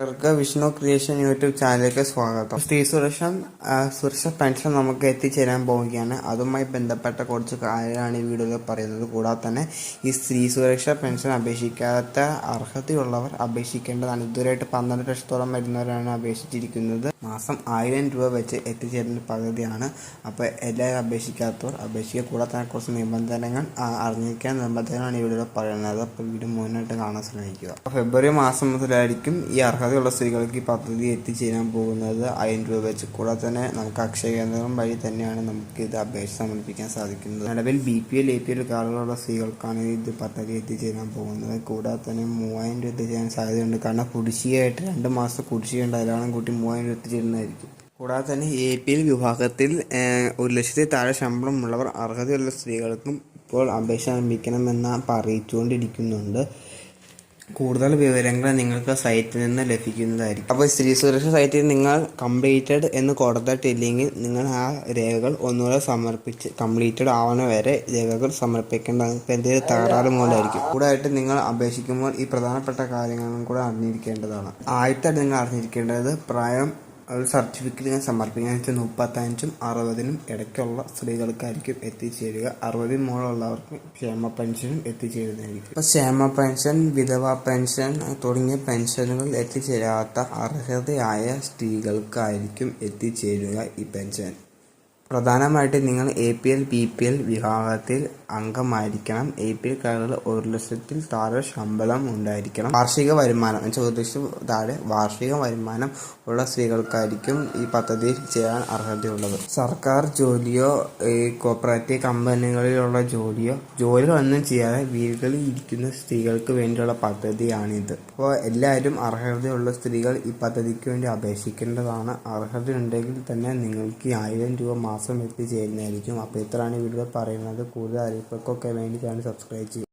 എല്ലാവർക്കും Vishnu creation YouTube ചാനലിലേക്ക് സ്വാഗതം. സ്ത്രീ സുരക്ഷ സുരക്ഷ പെൻഷൻ നമുക്ക് എത്തിച്ചേരാൻ പോവുകയാണ്. അതുമായി ബന്ധപ്പെട്ട കുറച്ച് കാര്യങ്ങളാണ് ഈ വീഡിയോയിൽ പറയുന്നത്. കൂടാതെ തന്നെ ഈ സ്ത്രീ സുരക്ഷ പെൻഷൻ അപേക്ഷിക്കാത്ത അർഹതയുള്ളവർ അപേക്ഷിക്കേണ്ടതാണ്. ഇതുവരെയായിട്ട് പന്ത്രണ്ട് ലക്ഷത്തോളം വരുന്നവരാണ് അപേക്ഷിച്ചിരിക്കുന്നത്. മാസം ആയിരം രൂപ വെച്ച് എത്തിച്ചേരുന്ന പദ്ധതിയാണ്. അപ്പോൾ എല്ലാവരും അപേക്ഷിക്കാത്തവർ അപേക്ഷിക്കുക. കൂടാതെ തന്നെ കുറച്ച് നിബന്ധനകൾ അറിഞ്ഞിരിക്കാൻ നിബന്ധനകളാണ് വീഡിയോയിൽ പറയുന്നത്. അപ്പോൾ വീട് മുന്നോട്ട് കാണാൻ ശ്രമിക്കുക. ഫെബ്രുവരി മാസം മുതലായിരിക്കും ഈ അർഹതയുള്ള സ്ത്രീകൾക്ക് ഈ പദ്ധതി എത്തിച്ചേരാൻ പോകുന്നത്. ആയിരം രൂപ വെച്ച്. കൂടാതെ തന്നെ നമുക്ക് അക്ഷയ കേന്ദ്രം വഴി തന്നെയാണ് നമുക്ക് ഇത് അപേക്ഷ സമർപ്പിക്കാൻ സാധിക്കുന്നത്. നിലവിൽ B P L A P L കാർഡുകളുള്ള സ്ത്രീകൾക്കാണ് ഇത് പദ്ധതി എത്തിച്ചേരാൻ പോകുന്നത്. കൂടാതെ തന്നെ മൂവായിരം രൂപ എത്തിച്ചേരാൻ സാധ്യതയുണ്ട്. കാരണം കുടിശ്ശികയായിട്ട് രണ്ട് മാസം കുടിശ്ശിയുണ്ട് അതിലാണ് കൂട്ടി മൂവായിരം രൂപ എത്തിച്ചേരുന്നതായിരിക്കും കൂടാതെ തന്നെ എ പി എൽ വിഭാഗത്തിൽ ഒരു ലക്ഷത്തിൽ താഴെ ശമ്പളമുള്ളവർ അർഹതയുള്ള സ്ത്രീകൾക്കും ഇപ്പോൾ അപേക്ഷ ആരംഭിക്കണമെന്ന് പറയിച്ചുകൊണ്ടിരിക്കുന്നുണ്ട് കൂടുതൽ വിവരങ്ങൾ നിങ്ങൾക്ക് സൈറ്റിൽ നിന്ന് ലഭിക്കുന്നതായിരിക്കും. അപ്പോൾ സ്ത്രീ സുരക്ഷ സൈറ്റിൽ നിങ്ങൾ കംപ്ലീറ്റഡ് എന്ന് കൊടുത്തിട്ടില്ലെങ്കിൽ നിങ്ങൾ ആ രേഖകൾ ഒന്നുകൂടെ സമർപ്പിച്ച് കംപ്ലീറ്റഡ് ആവണ വരെ രേഖകൾ സമർപ്പിക്കേണ്ട എന്തെങ്കിലും തകരാറ് മൂലമായിരിക്കും. കൂടായിട്ട് നിങ്ങൾ അപേക്ഷിക്കുമ്പോൾ ഈ പ്രധാനപ്പെട്ട കാര്യങ്ങളും കൂടെ അറിഞ്ഞിരിക്കേണ്ടതാണ്. ആദ്യത്തെ നിങ്ങൾ അറിഞ്ഞിരിക്കേണ്ടത് പ്രായം ഒരു സർട്ടിഫിക്കറ്റ് ഞാൻ സമർപ്പിക്കാൻ വെച്ചാൽ മുപ്പത്തഞ്ചും അറുപതിനും ഇടയ്ക്കുള്ള സ്ത്രീകൾക്കായിരിക്കും എത്തിച്ചേരുക. അറുപതിന് മുകളിലുള്ളവർക്ക് ക്ഷേമ പെൻഷനും എത്തിച്ചേരുന്നതായിരിക്കും. ഇപ്പോൾ ക്ഷേമ പെൻഷൻ വിധവ പെൻഷൻ തുടങ്ങിയ പെൻഷനുകൾ എത്തിച്ചേരാത്ത അർഹതയായ സ്ത്രീകൾക്കായിരിക്കും എത്തിച്ചേരുക ഈ പെൻഷൻ. പ്രധാനമായിട്ട് നിങ്ങൾ A P L B P L വിഭാഗത്തിൽ അംഗമായിരിക്കണം. എ പി എൽ കാർഡിൽ ഒരു ലക്ഷത്തിൽ താഴെ ശമ്പളം ഉണ്ടായിരിക്കണം. വാർഷിക വരുമാനം എന്നുവെച്ചാൽ ഒരു ലക്ഷം താഴെ വാർഷിക വരുമാനം ഉള്ള സ്ത്രീകൾക്കായിരിക്കും ഈ പദ്ധതിയിൽ ചെയ്യാൻ അർഹതയുള്ളത്. സർക്കാർ ജോലിയോ ഈ കോപ്പറേറ്റീവ് കമ്പനികളിലുള്ള ജോലിയോ ജോലികളൊന്നും ചെയ്യാതെ വീടുകളിൽ ഇരിക്കുന്ന സ്ത്രീകൾക്ക് വേണ്ടിയുള്ള പദ്ധതിയാണിത്. അപ്പോൾ എല്ലാവരും അർഹതയുള്ള സ്ത്രീകൾ ഈ പദ്ധതിക്ക് വേണ്ടി അപേക്ഷിക്കേണ്ടതാണ്. അർഹതയുണ്ടെങ്കിൽ തന്നെ നിങ്ങൾക്ക് ആയിരം രൂപ മാസം എത്തിച്ചേരുന്നതായിരിക്കും അപ്പോൾ ഇത്രയാണ് ഈ വീഡിയോ പറയുന്നത്. കൂടുതൽ അറിയിപ്പുകൾക്കൊക്കെ വേണ്ടി ചാനൽ സബ്സ്ക്രൈബ് ചെയ്യുക.